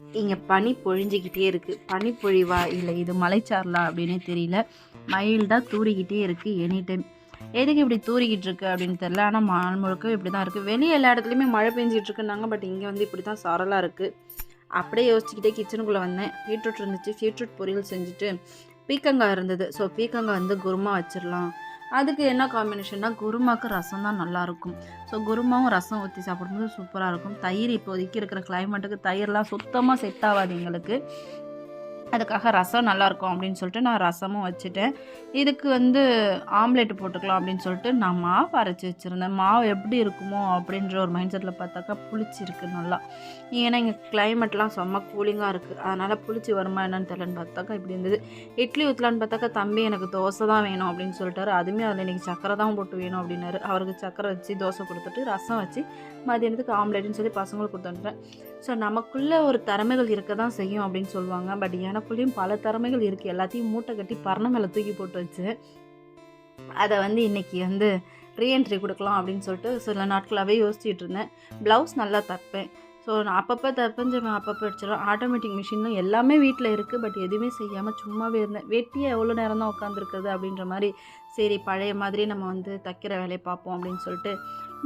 இங்கே பனி பொழிஞ்சிக்கிட்டே இருக்குது பனி பொழிவா இல்லை இது மலைச்சாரலா அப்படின்னே தெரியல. மைல்டாக தூறிக்கிட்டே இருக்குது எனி டைம் எதுக்கு இப்படி தூரிக்கிட்டு இருக்கு அப்படின்னு தெரில ஆனால் மால் முழுக்க இப்படி தான் இருக்குது வெளியே எல்லா இடத்துலையுமே மழை பெஞ்சிட்டு இருக்குன்னாங்க பட் இங்கே வந்து இப்படி தான் சாரலாக இருக்குது அப்படியே யோசிச்சுக்கிட்டே கிச்சனுக்குள்ளே வந்தேன். பீட்ரூட் இருந்துச்சு. பீட்ரூட் பொரியல் செஞ்சுட்டு பீக்கங்காய் இருந்தது. ஸோ பீக்கங்காய் வந்து குருமா வச்சிடலாம். அதுக்கு என்ன காம்பினேஷன்னா குருமாக்கு ரசம் தான் நல்லாயிருக்கும் ஸோ குருமாவும் ரசம் ஊற்றி சாப்பிடும்போது சூப்பராக இருக்கும். தயிர் இப்போதைக்கு இருக்கிற கிளைமேட்டுக்கு தயிர்லாம் சுத்தமாக செட் ஆகாது எங்களுக்கு. அதுக்காக ரசம் நல்லாயிருக்கும் அப்படின்னு சொல்லிட்டு நான் ரசமும் வச்சுட்டேன். இதுக்கு வந்து ஆம்லேட் போட்டுக்கலாம் அப்படின்னு சொல்லிட்டு நான் மாவு அரைச்சி வச்சுருந்தேன். மாவு எப்படி இருக்குமோ அப்படின்ற ஒரு மைண்ட் செட்டில் பார்த்தாக்கா புளிச்சிருக்கு நல்லா. ஏன்னா இங்கே கிளைமேட்லாம் செம்ம கூலிங்காக இருக்குது அதனால் புளிச்சு வருமா என்னன்னு தெரியலன்னு பார்த்தாக்கா இப்படி இருந்தது. இட்லி ஊற்றலான்னு பார்த்தாக்கா தம்பி எனக்கு தோசை தான் வேணும் அப்படின்னு சொல்லிட்டாரு. அதுவுமே அதில் இன்றைக்கி சக்கரை தான் போட்டு வேணும் அப்படின்னாரு. அவருக்கு சக்கரை வச்சு தோசை கொடுத்துட்டு ரசம் வச்சு மதியானத்துக்கு ஆம்லேட்னு சொல்லி பசங்களுக்கு கொடுத்துட்டேன் ஸோ நமக்குள்ளே ஒரு திறமைகள் இருக்க தான் செய்யும் அப்படின்னு சொல்லுவாங்க. பட் எனக்குள்ளேயும் பல திறமைகள் இருக்குது எல்லாத்தையும் மூட்டை கட்டி பரண மேலே தூக்கி போட்டு வச்சு அதை வந்து இன்றைக்கி வந்து ரீஎன்ட்ரி கொடுக்கலாம் அப்படின்னு சொல்லிட்டு சில நாட்களாகவே யோசிச்சுட்டு இருந்தேன். ப்ளவுஸ் நல்லா தைப்பேன். ஸோ நான் அப்பப்போ தப்பஞ்சவன் அப்பப்போ அடிச்சிடும் ஆட்டோமேட்டிக் மிஷினும் எல்லாமே வீட்டில் இருக்குது பட் எதுவுமே செய்யாமல் சும்மாவே இருந்தேன். வெட்டியாக எவ்வளோ நேரம் தான் உட்காந்துருக்குறது அப்படின்ற மாதிரி சரி பழைய மாதிரி நம்ம வந்து தைக்கிற வேலையை பார்ப்போம் அப்படின்னு சொல்லிட்டு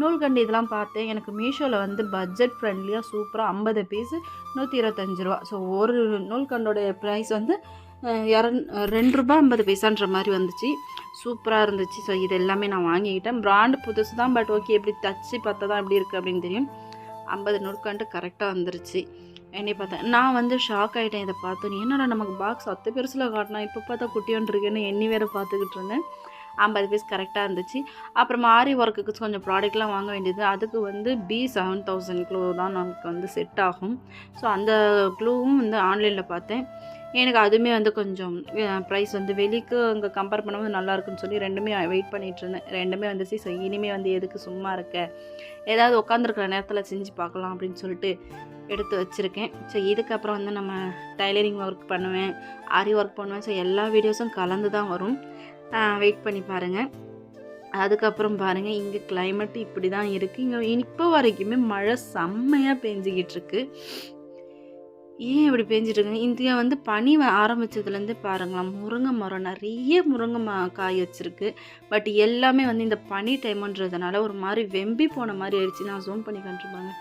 நூல்கண்டு இதெல்லாம் பார்த்தேன். எனக்கு மீஷோவில் வந்து பட்ஜெட் ஃப்ரெண்ட்லியாக சூப்பராக ஐம்பது பீஸு நூற்றி இருபத்தஞ்சி ரூபா. ஸோ ஒரு நூல்கண்டோடைய ப்ரைஸ் வந்து இரநூ ரெண்டு ரூபா ஐம்பது பைசான்ற மாதிரி வந்துச்சு. சூப்பராக இருந்துச்சு. ஸோ இது எல்லாமே நான் வாங்கிக்கிட்டேன். பிராண்டு புதுசு தான் பட் ஓகே எப்படி தச்சு பார்த்தா தான் எப்படி இருக்குது அப்படின்னு தெரியும். ஐம்பது நூற்கண்டு கரெக்டாக வந்துருச்சு. என்னை பார்த்தேன் நான் வந்து ஷாக் ஆகிட்டேன் இதை பார்த்தோன்னே என்னடா நமக்கு பாக்ஸ் அத்தை பெருசில் காட்டினா இப்போ பார்த்தா குட்டியோன்னு இருக்கேன்னு எண்ணி வேறு பார்த்துக்கிட்டு இருந்தேன். ஐம்பது பீஸ் கரெக்டாக இருந்துச்சு. அப்புறமா ஆரி ஒர்க்குக்கு கொஞ்சம் ப்ராடக்ட்லாம் வாங்க வேண்டியது. அதுக்கு வந்து பி செவன் தௌசண்ட் க்ளூ தான் நமக்கு வந்து செட் ஆகும். ஸோ அந்த க்ளூவும் வந்து ஆன்லைனில் பார்த்தேன். எனக்கு அதுவுமே வந்து கொஞ்சம் ப்ரைஸ் வந்து வெளிக்கு அங்கே கம்பேர் பண்ணும்போது நல்லா இருக்குன்னு சொல்லி ரெண்டுமே வெயிட் பண்ணிகிட்டு இருந்தேன். ரெண்டுமே வந்துச்சு. ஸோ இனிமேல் வந்து எதுக்கு சும்மா இருக்க? ஏதாவது உட்காந்துருக்குற நேரத்தில் செஞ்சு பார்க்கலாம் அப்படின்னு சொல்லிட்டு எடுத்து வச்சுருக்கேன். ஸோ இதுக்கப்புறம் வந்து நம்ம டைலரிங் ஒர்க் பண்ணுவேன் ஆரி ஒர்க் பண்ணுவேன். ஸோ எல்லா வீடியோஸும் கலந்து தான் வரும். வெயிட் பண்ணி பாருங்கள் அதுக்கப்புறம் பாருங்கள் இங்கே கிளைமேட் இப்படி தான் இருக்குது இங்கே இப்போ வரைக்குமே மழை செம்மையாக பெஞ்சிக்கிட்டு இருக்கு. ஏன் இப்படி பெஞ்சிட்டு இருக்குங்க இந்தியா வந்து பனி வ- ஆரம்பிச்சதுலேருந்து பாருங்களேன் முருங்கை மரம் நிறைய முருங்கை ம காய் வச்சுருக்கு. பட் எல்லாமே வந்து இந்த பனி டைமுன்றதுனால ஒரு மாதிரி வெம்பி போன மாதிரி ஆயிடுச்சு. நான் ஜூம் பண்ணி காட்டுப்பாங்க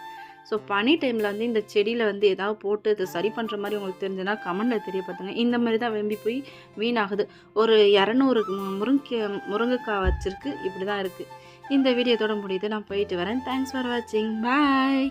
ஸோ பனி டைமில் வந்து இந்த செடியில் வந்து ஏதாவது போட்டு இதை சரி பண்ணுற மாதிரி உங்களுக்கு தெரிஞ்சுன்னா கமெண்டில் தெரியப்படுத்துங்க. இந்த மாதிரி தான் வெம்பி போய் வீணாகுது. ஒரு இரநூறு முருங்கை முருங்கைக்காய் வச்சிருக்கு. இப்படி தான் இருக்குது இந்த வீடியோத்தோட முடியுது. நான் போயிட்டு வரேன். தேங்க்ஸ் ஃபார் வாட்சிங் பாய்